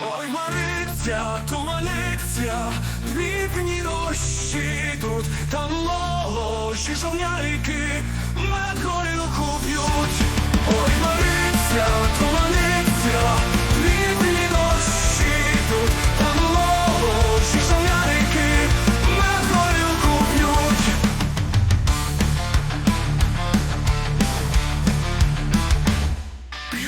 Ой, мариться, туманиться, дрібні дощі тут, там молоші жовнярики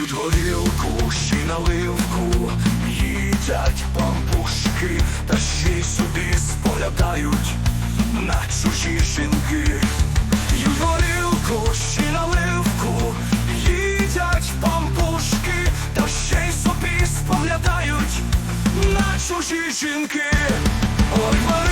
П'ють горілку, ще наливку, їдять пампушки, та ще й собі споглядають на чужі жінки. П'ють горілку, ще наливку, їдять пампушки, та ще й собі споглядають на чужі жінки. Ой,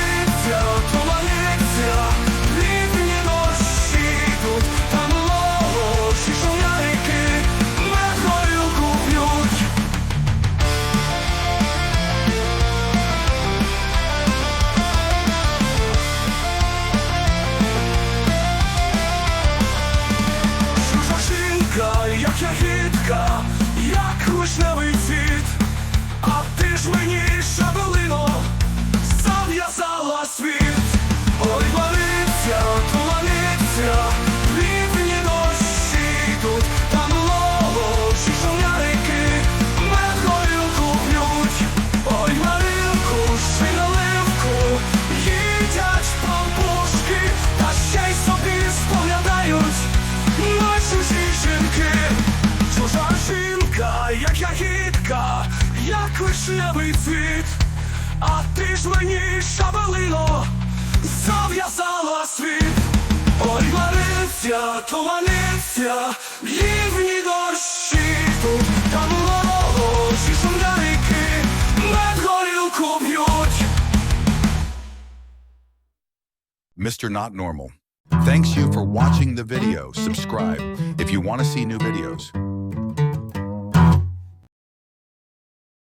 ягідка, як вишневий цвіт, а ти ж мені шабелино як вишневий цвіт, а ти ж мені шабелино зав'язала світ. Ой, мариться, туманиться, лівні дощі тут, там молодші журналіки, мед горілку п'ють. Mr. Not Normal. Thanks you for watching the video. Subscribe if you want to see new videos.